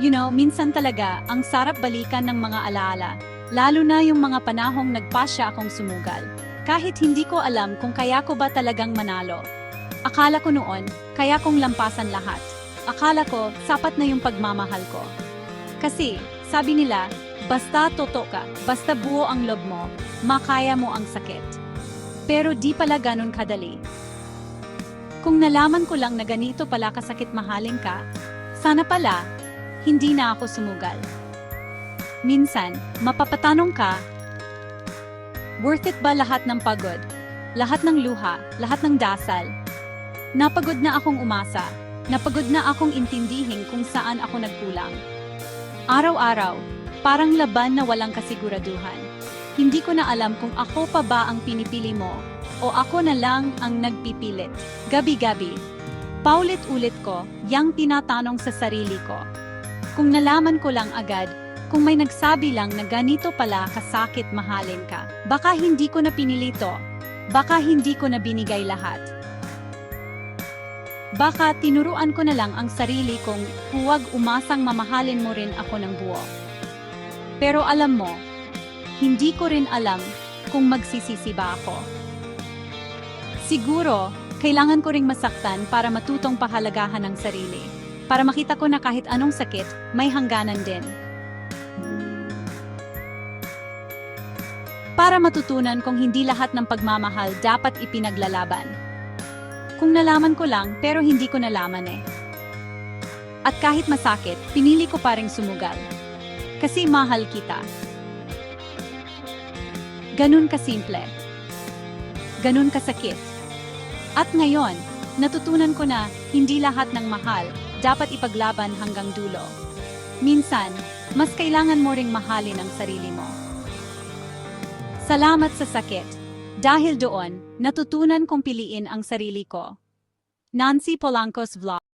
You know, minsan talaga, ang sarap balikan ng mga alaala. Lalo na yung mga panahong nagpasya akong sumugal. Kahit hindi ko alam kung kaya ko ba talagang manalo. Akala ko noon, kaya kong lampasan lahat. Akala ko, sapat na yung pagmamahal ko. Kasi, sabi nila, basta toto ka, basta buo ang lob mo, makaya mo ang sakit. Pero di pala ganun kadali. Kung nalaman ko lang na ganito pala kasakit mahalin ka, sana pala, hindi na ako sumugal. Minsan, mapapatanong ka, worth it ba lahat ng pagod? Lahat ng luha, lahat ng dasal? Napagod na akong umasa, napagod na akong intindihin kung saan ako nagkulang. Araw-araw, parang laban na walang kasiguraduhan. Hindi ko na alam kung ako pa ba ang pinipili mo o ako na lang ang nagpipilit. Gabi-gabi, paulit-ulit ko yang tinatanong sa sarili ko. Kung nalaman ko lang agad, kung may nagsabi lang na ganito pala kasakit mahalin ka, baka hindi ko na pinili to, baka hindi ko na binigay lahat. Baka tinuruan ko na lang ang sarili kong huwag umasang mamahalin mo rin ako ng buo. Pero alam mo, hindi ko rin alam kung magsisisi ba ako. Siguro, kailangan ko ring masaktan para matutong pahalagahan ng sarili. Para makita ko na kahit anong sakit, may hangganan din. Para matutunan kong hindi lahat ng pagmamahal dapat ipinaglalaban. Kung nalaman ko lang pero hindi ko nalaman eh. At kahit masakit, pinili ko pa ring sumugal. Kasi mahal kita. Ganun kasimple. Ganun kasakit. At ngayon, natutunan ko na hindi lahat ng mahal dapat ipaglaban hanggang dulo. Minsan, mas kailangan mo ring mahalin ang sarili mo. Salamat sa sakit. Dahil doon, natutunan kong piliin ang sarili ko. Nancy Polanco's Vlog